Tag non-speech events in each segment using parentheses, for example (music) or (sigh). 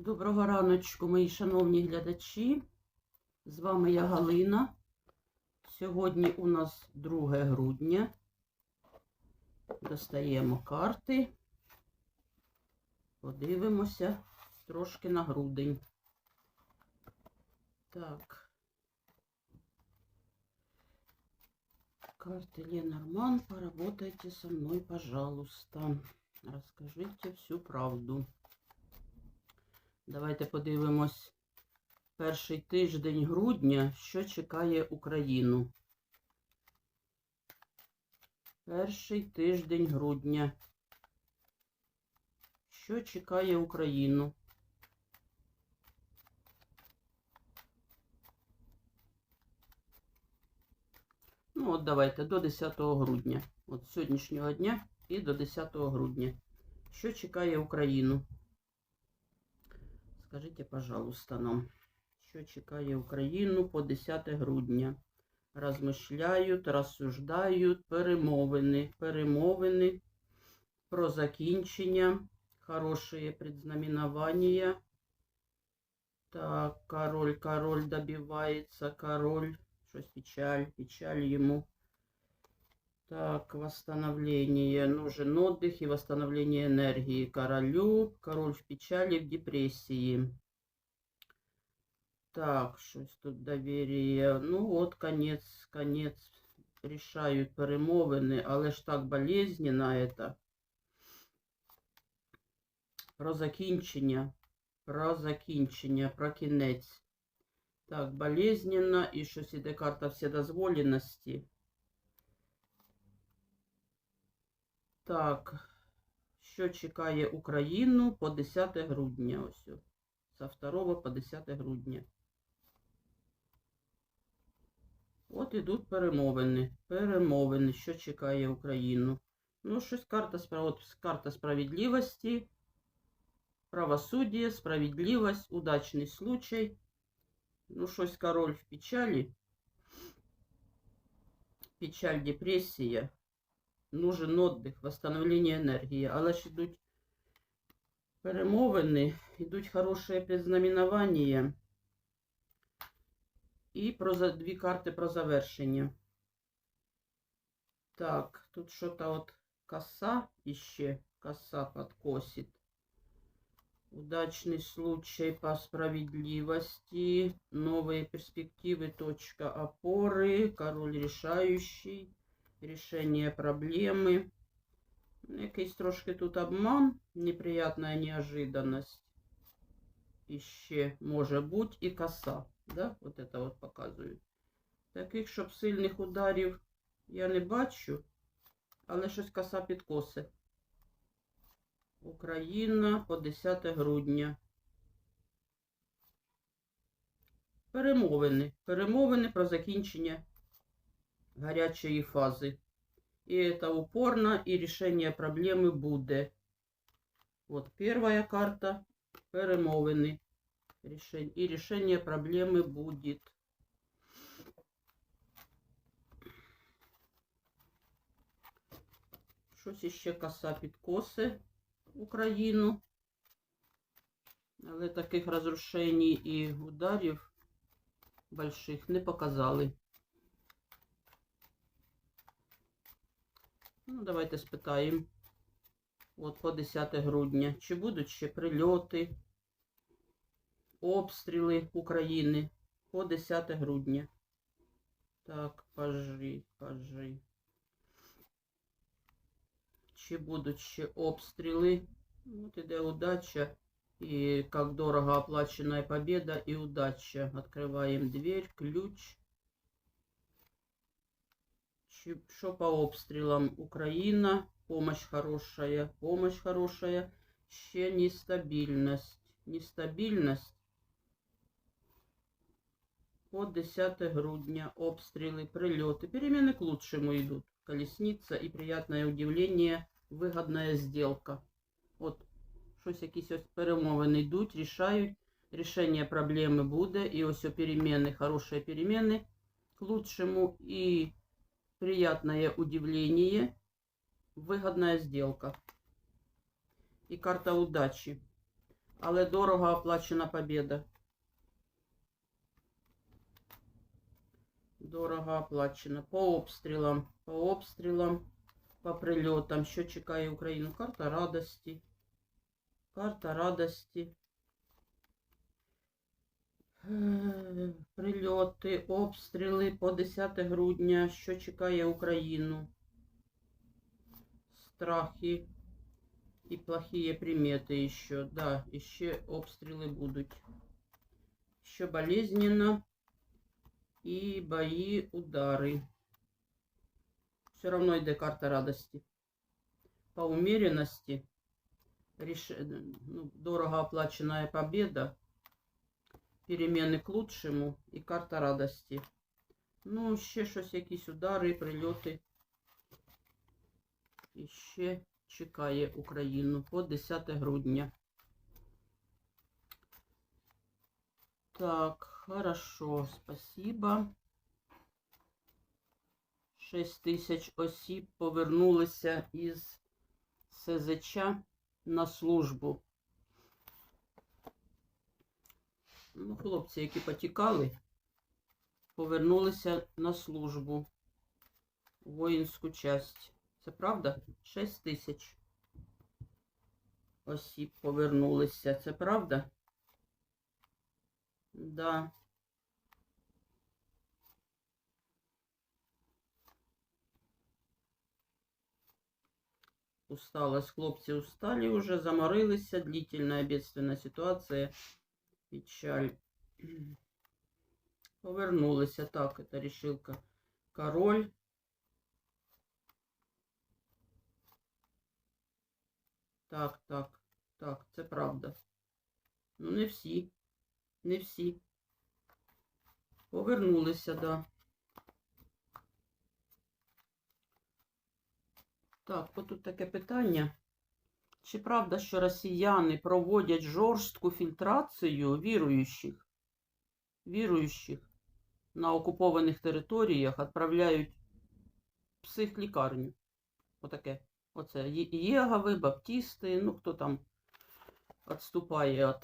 Доброго раночку, мої шановні глядачі. З вами я Галина. Сьогодні у нас 2 грудня. Достаємо карти. Подивимося трошки на грудень. Так. Карты Ленорман, поработайте со мной, пожалуйста. Расскажите всю правду. Давайте подивимось перший тиждень грудня, що чекає Україну. Перший тиждень грудня. Що чекає Україну? Ну, от давайте до 10 грудня. От сьогоднішнього дня і до 10 грудня. Що чекає Україну? Скажіть, пожалуйста, нам, що чекає Україну по 10 грудня? Розмишляють, розсуждають перемовини, перемовини про закінчення, хорошие предзнаменования. Так, король, король добивается, король, щось печаль, печаль ему. Так, восстановление. Нужен отдых и восстановление энергии королю. Король в печали, в депрессии. Так, щось тут доверие. Ну от, конец, конец. Решают перемовини, але ж так болезненно это. Про закінчення. Про закінчення, про кінець. Так, болезненно і щось іде карта вседозволеності. Так, що чекає Україну по 10 грудня? Ось. З 2 по 10 грудня. От ідуть перемовини. Перемовини, що чекає Україну. Ну, щось карта, от, карта справедливості, правосуддя, справедливість, удачний случай. Ну, щось король в печалі. Печаль, депресія Нужен отдых, восстановление енергії. Але ж ідуть перемовини, ідуть хороші предзнаменування. І про за- дві карти про завершення. Так, тут що-то от коса іще, коса подкосит. Удачный случай по справедливости, новые перспективы, точка опоры, король решающий, решение проблемы. Якийсь трошки тут обман, неприятная неожиданность. Іще може бути і коса. Да? Вот это вот показують. Таких, щоб сильних ударів я не бачу, але щось коса підкоси. Україна по 10 грудня. Перемовини. Перемовини про закінчення гарячої фази. І це упорно, і рішення проблеми буде. От перша карта. Перемовини. И решение проблемы будет. Щось іще коса підкоси Україну. Але таких розрушень і ударів больших не показали. Ну, давайте спитаємо. От по 10 грудня. Чи будуть ще прильоти, обстріли України по 10 грудня? Так, пажи, пажи. Чи будуть ще обстріли? От іде удача. І як дорого оплачена победа і удача. Открываем дверь, ключ. Чи, що по обстрілам? Україна. Помощь хорошая. Помощь хорошая. Ще нестабільність. Нестабільність. По 10 грудня обстріли, прильоти. Перемены к лучшему идут. Колесница и приятное удивление, выгодная сделка. От щось якісь ось перемовини йдуть, рішають. Рішення проблеми буде. І ось о переміни, хороші переміни к лучшему. І приятное удивление, выгодная сделка. И карта удачи. Але дорого оплачена победа. Дорого оплачено. По обстрілам, по обстрілам, по прильотам. Що чекає Україну? Карта радості. Карта радості. Е, Прильоти, обстріли по 10 грудня. Що чекає Україну? Страхи і плохие примети еще. Да, ще обстріли будуть. Ще болезненно. І бої, удари. Все равно йде карта радості. По умеренности. Реш... Ну, дорого оплаченная победа. Перемены к лучшему і карта радості. Ну, ще щось, якісь удари, прильоти. І ще чекає Україну по 10 грудня. Так, хорошо, спасибо. 6 тисяч осіб повернулися із СЗЧ на службу. Ну, хлопці, які потікали, повернулися на службу в воїнську часть. Це правда? 6 тисяч осіб повернулися. Це правда? Да. Усталость. Хлопці устали уже, заморилися. Длительная бедственная ситуація. Печаль. Повернулися. Так, это решилка. Король. Так, так, так, це правда. Ну, не всі. Не всі. Повернулися, да. Так, от тут таке питання. Чи правда, що росіяни проводять жорстку фільтрацію віруючих? Віруючих на окупованих територіях відправляють в психлікарню. Отаке. Оце Є- Єгави, баптісти, ну хто там відступає від,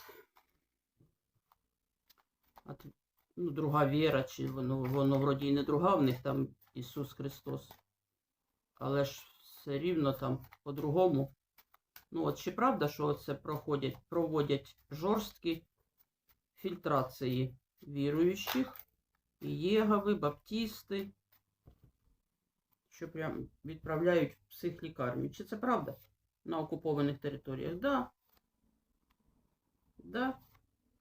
від ну, друга віра, чи воно, воно вроді і не друга в них там Ісус Христос. Але ж все рівно там по-другому. Ну от чи правда, що це проходять, проводять жорсткі фільтрації віруючих, і єгави, баптісти, що прям відправляють в психлікарню. Чи це правда? На окупованих територіях? Да. Да.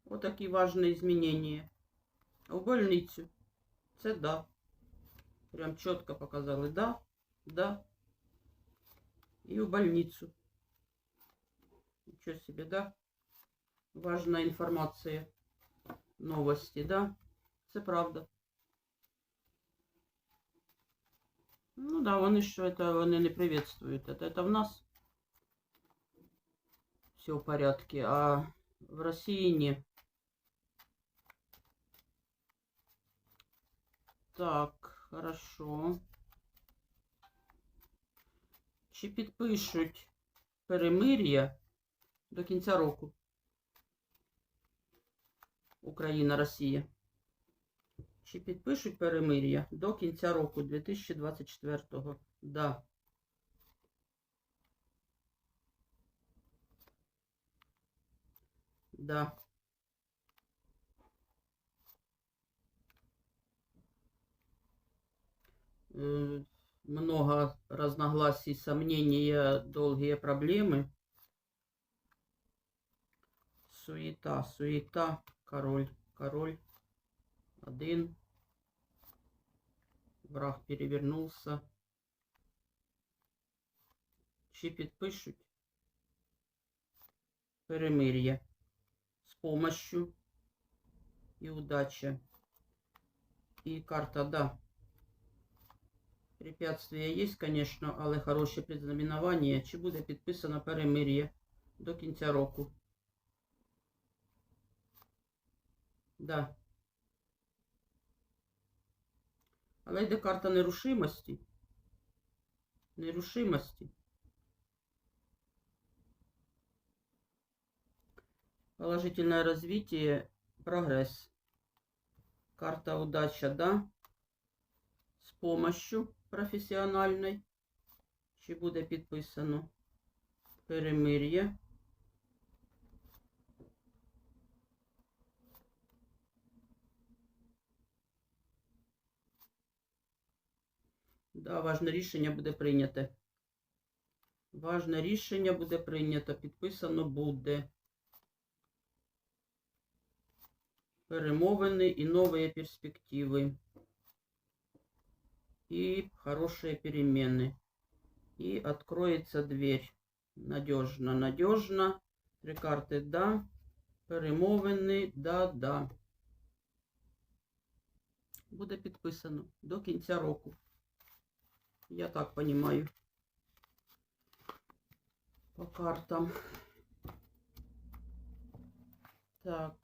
Отакі важні змінення. В больницю. Це да. Прям чітко показали. Да, да. І в больницю. Ничего себе, да? Важная информация. Новости, да? Це правда. Ну да, вони що это вони не приветствуют. Это, это в нас все в порядке, а в России не. Так, хорошо. Чи підпишуть перемир'я до кінця року? Україна, Росія. Чи підпишуть перемир'я до кінця року 2024-го? Да. Да. Э, Много разногласий, сомнения, долгие проблемы. Суета, суета, король, король. Один. Враг перевернулся. Чи підпишуть перемир'я з помощью і удача. І карта, да. Препятствия є, конечно, але хороше предзнаменування. Чи буде підписано перемир'я до кінця року? Да. Але йде карта нерушимості. Нерушимості. Положительное развитие, прогресс. Карта удача, да? З помощью професіональної. Чи буде підписано перемир'я. Да, важне рішення буде прийнято. Важне рішення буде прийнято. Підписано буде. Перемовини і нові перспективи. И хорошие перемены. И откроется дверь. Надежно, надежно. Три карти да. Перемовини, да, да. Буде підписано до кінця року. Я так понимаю. По картам. Так.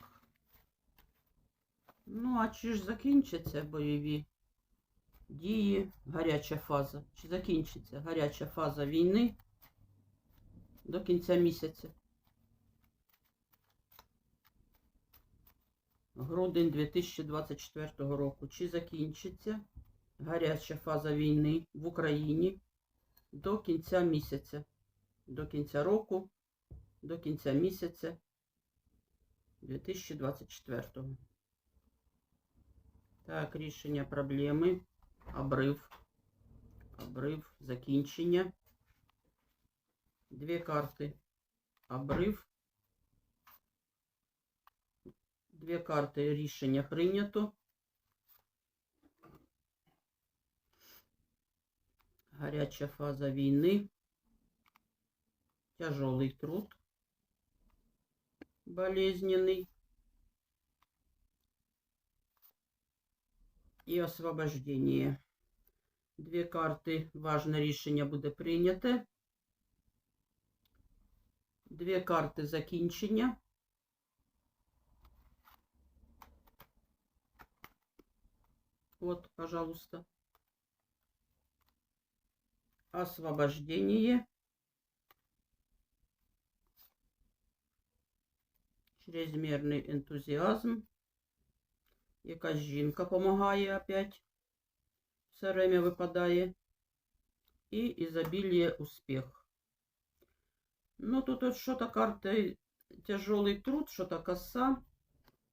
Ну, а чи ж закінчаться бойові дії, гаряча фаза? Чи закінчиться гаряча фаза війни до кінця місяця? Грудень 2024 року. Чи закінчиться гаряча фаза війни в Україні до кінця місяця? До кінця року, до кінця місяця 2024. Так, рішення проблеми. Обрив. Обрив, закінчення. Дві карти. Обрив. Дві карти рішення прийнято. Гаряча фаза війни. Тяжелый труд. Болезненный. І освобождение. Дві карти. Важне рішення буде прийняте. Дві карти закінчення. Вот, пожалуйста. Освобождение. Чрезмірний ентузіазм. Якась жінка допомагає опять. Все время випадає. І ізобіліє успіх. Ну, тут от що-то карта тяжелий труд, що-то коса,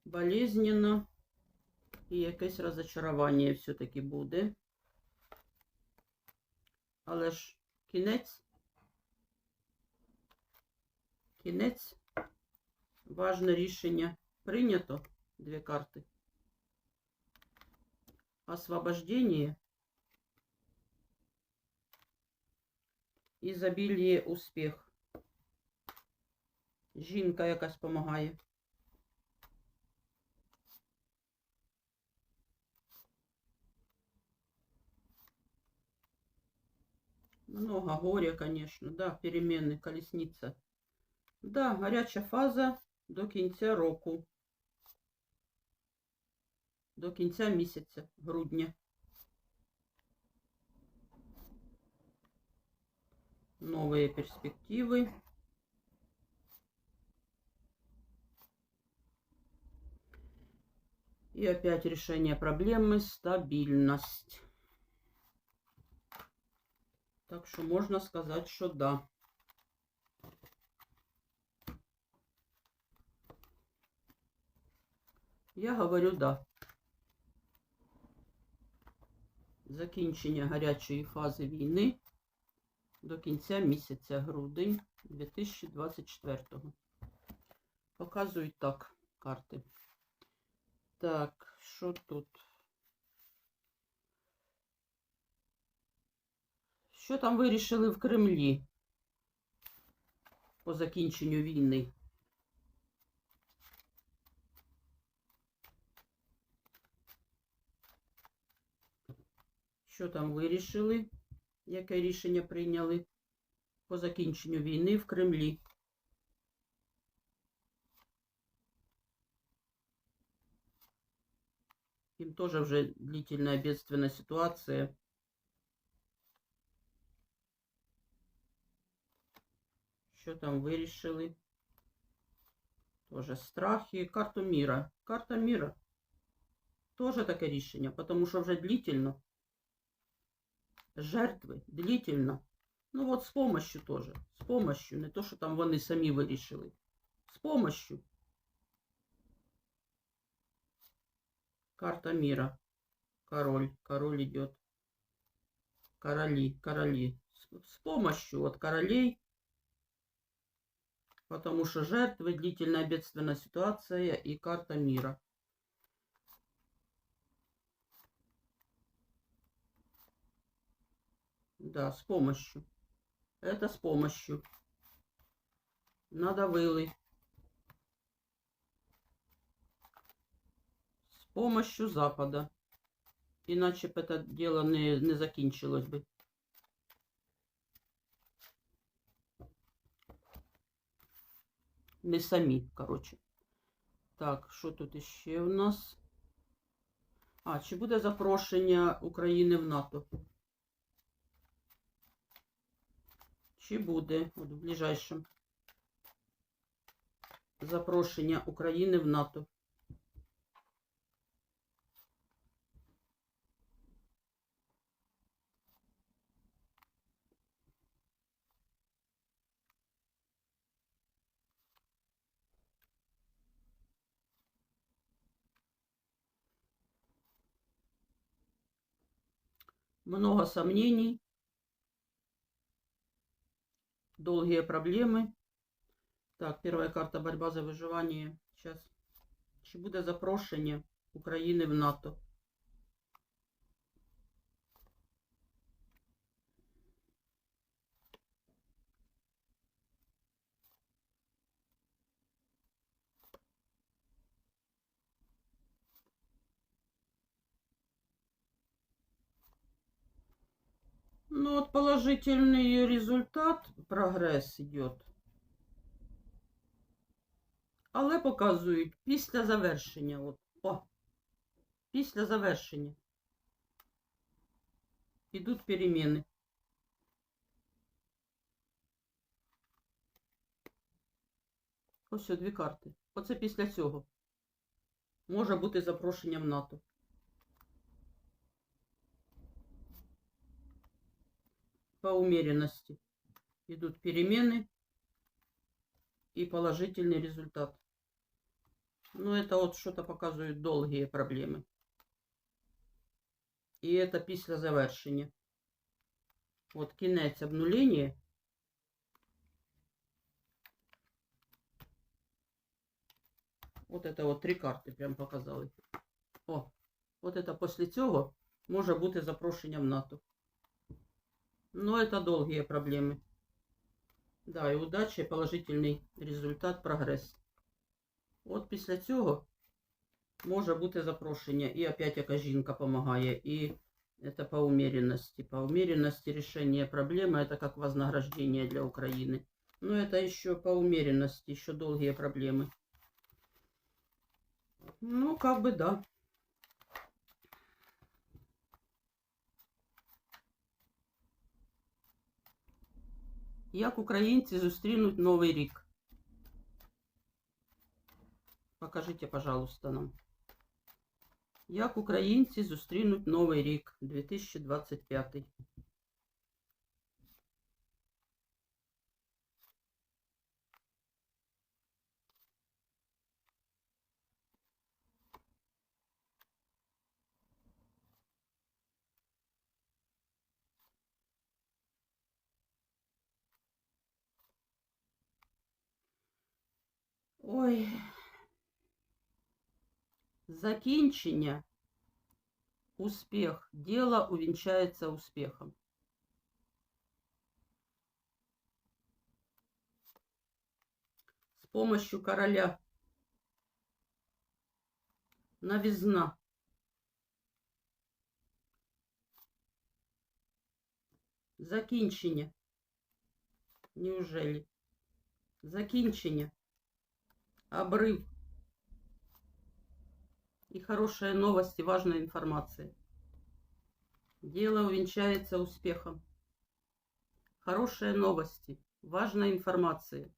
болезненно. І якесь розочарування все-таки буде. Але ж кінець. Кінець. Важне рішення прийнято. Дві карти. Освобождение. Ізобіліє успіх. Жінка якась допомагає. Много горя, конечно. Да, перемены, колесница. Да, гаряча фаза до кінця року. До кінця місяця, грудня. Новые перспективы. И опять решение проблемы, стабильность. Так что можно сказать, что да. Я говорю да. Закінчення гарячої фази війни до кінця місяця грудень 2024. Показують так карти. Так, що тут? Що там вирішили в Кремлі по закінченню війни? Що там вирішили? Яке рішення прийняли по закінченню війни в Кремлі? Им тоже уже длительная бедственная ситуация. Що там вирішили? Тоже страхи. Карту міра. Карта міра. Тоже таке рішення, тому що вже длительно. Жертви длительно. Ну от з помощью тоже. З помощью. Не то, що там вони самі вирішили. З помощью. Карта мира. Король. Король идет. Короли. Короли. С, с помощью вот королей. Потому что жертвы, длительная бедственная ситуация и карта мира. Да, с помощью. Это с помощью. Надавили. С помощью Запада. Иначе бы это дело не, не закінчилось би. Не самі, коротше. Так, що тут іще у нас? А, чи буде запрошення України в НАТО? Чи буде от в ближайшем запрошення України в НАТО? Много сомнений. Долгие проблемы. Так, первая карта борьба за выживание. Сейчас. Чи буде запрошення України в НАТО? Ну, вот положительный результат, прогрес идет. Але показують після завершення. От. О, після завершення. Ідуть переміни. Ось дві карти. Оце після цього. Може бути запрошення в НАТО. По умеренности идут перемены и положительный результат. Ну, это вот что-то показывает долгие проблемы. І это після завершення. От кінець обнулення. От это от три карти прям показали. О, от это після цього може бути запрошення в НАТО. Но это долгие проблемы. Да, і удача, і положительний результат, прогрес. От після цього може бути запрошення. І опять яка жінка помогає. І это по умеренности. По умеренности решение проблемы. Это как вознаграждение для Украины. Но это еще по умеренности, еще долгие проблемы. Ну, как бы да. Як українці зустрінуть Новий рік? Покажите, пожалуйста, нам. Як українці зустрінуть Новий рік 2025? Ой. Закінчення. Успех. Дело увенчается успехом. С помощью короля. Новизна. Закінчення. Неужели? Закінчення. обрыв и хорошие новости, важной информации. Дело увенчается успехом. Хорошие новости, важной информации.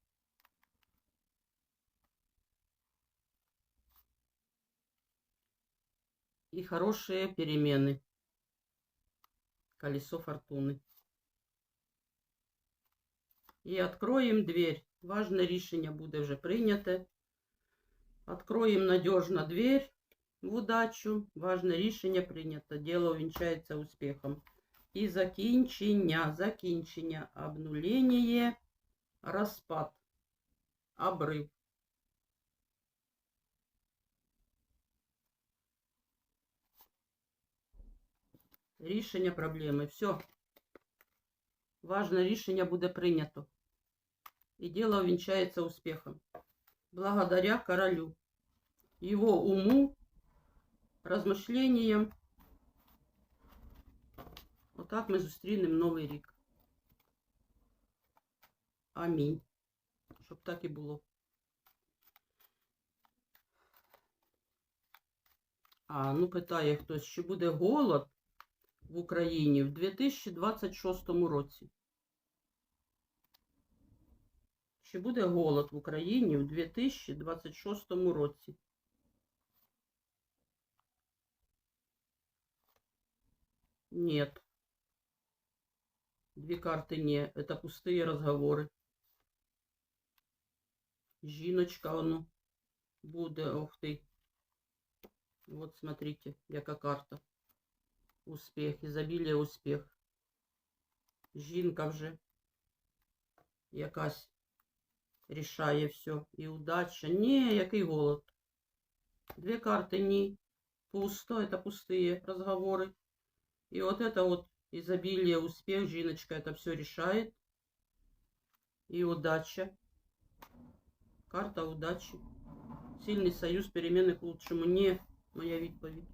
И хорошие перемены. Колесо фортуны. и откроем дверь. Важное решение будет уже принято. Откроємо надежно дверь в удачу. Важне рішення прийнято. Діло увінчається успіхом. І закінчення, закінчення, обнулення, розпад, обрив. Рішення проблеми. Все. Важне рішення буде прийнято. І діло увінчається успіхом. Благодаря королю. Его уму, размышлениям. Отак ми зустрінемо Новий рік. Амінь. Щоб так і було. А, ну питає хтось, чи буде голод в Україні в 2026 році? Чи буде голод в Україні в 2026 році? Нет. Две карты не. Это пустые разговоры. Жіночка воно буде. Ух ти. Вот смотрите, яка карта. Успіх, ізобілія, успіх. Жінка вже якась рішає все. І удача. Ні, який голод. Две карты ні. Пусто, это пустые разговоры. И вот это вот изобилие, успех, Жиночка это все решает. И удача. Карта удачи. Сильный союз, перемены к лучшему. Не моя відповідь.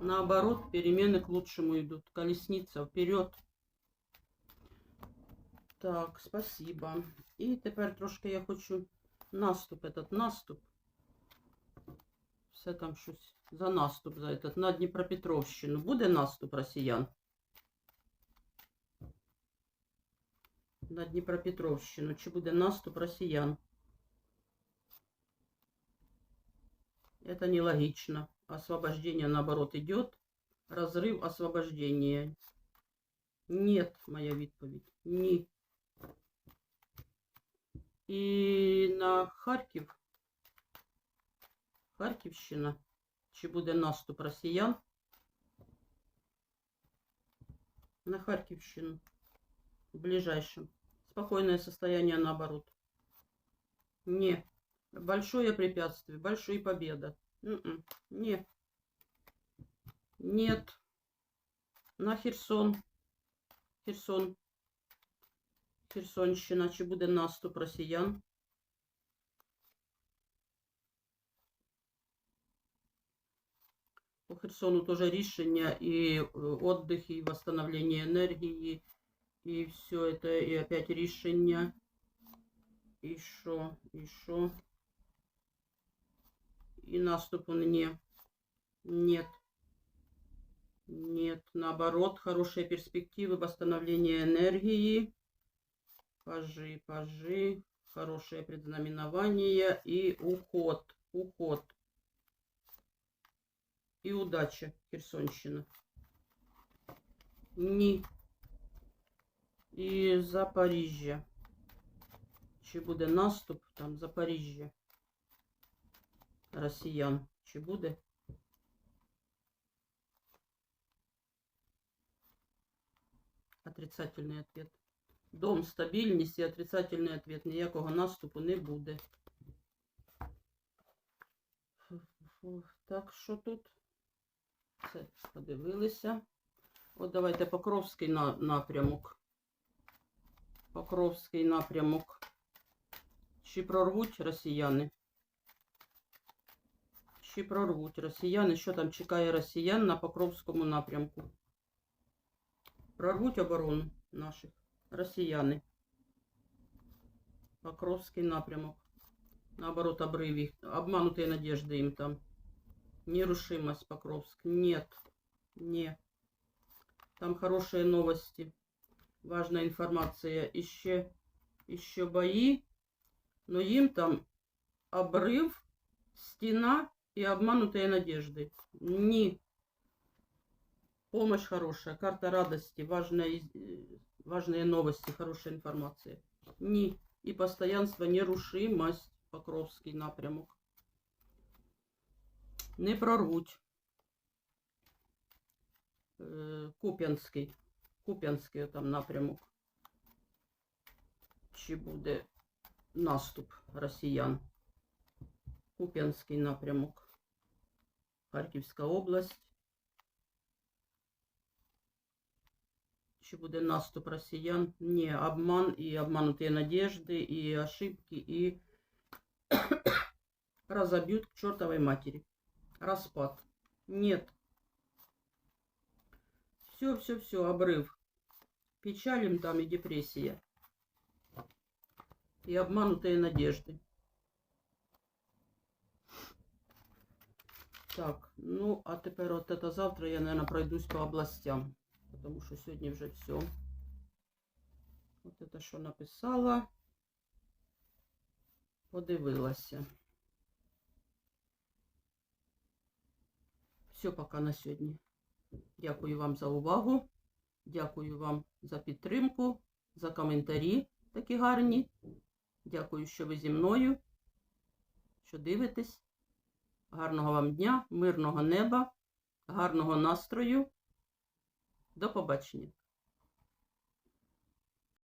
Наоборот, перемены к лучшему идут. Колесница вперед. Так, спасибо. І тепер трошки я хочу наступ, этот наступ. Все там щось за наступ за этот, на Дніпропетровщину. Буде наступ росіян? На Дніпропетровщину. Чи буде наступ росіян? Это нелогично. Освобождение, наоборот, идет. Разрыв освобождения. Нет, моя відповідь. Ні. І на Харків. Харківщина. Чи буде наступ росіян? На Харківщину. В ближайшем. Спокойное состояние наоборот. Не. Большое препятствие, большая победа. М-м. Не. Нет. На Херсон. Херсон. Херсонщина. Чи буде наступ росіян? По Херсону теж рішення і отдых, і восстановление енергії, і все это, і опять рішення. І що, і що? И наступу не. Нет. Нет, наоборот, хорошие перспективы восстановления энергии. Пажи, пажи, хорошее предзнаменование и уход, уход. І удача, Херсонщина. Ні. І Запоріжжя. Чи буде наступ там Запоріжжя? Росіян. Чи буде? Отрицательний ответ. Дом, стабільність і отрицательний ответ. Ніякого наступу не буде. Так, що тут? Це подивилися. От давайте Покровський на, напрямок. Покровський напрямок. Чи прорвуть росіяни? Чи прорвуть росіяни? Що там чекає росіян на Покровському напрямку? Прорвуть оборону наших росіяни. Покровський напрямок. Наоборот, обрыв их. Обманутые надежды им там. Нерушимость Покровск. Нет. Не. Там хорошие новости. Важная информация. Еще, еще бои. Но им там обрыв, стена и обманутые надежды. Ни. Помощь хорошая, карта радости, важная, э, важные новости, хорошая информация. Ни. И постоянство, нерушимость, Покровский напрямок. Не прорвуть. Е, Куп'янський. Куп'янський там напрямок. Чи буде наступ росіян? Куп'янський напрямок. Харківська область. Чи буде наступ росіян? Ні, обман і обмануті надежди, і ошибки, і (coughs) разобьют к чертовой матери. Распад. Нет. Все, все, все, обрыв. Печалим там и депрессия. И обманутые надежды. Так, ну, а тепер от это завтра я, наверное, пройдусь по областям. Потому що сьогодні вже все. От это що написала. Подивилася. Все пока на сьогодні. Дякую вам за увагу. Дякую вам за підтримку, за коментарі такі гарні. Дякую, що ви зі мною, що дивитесь. Гарного вам дня, мирного неба, гарного настрою. До побачення.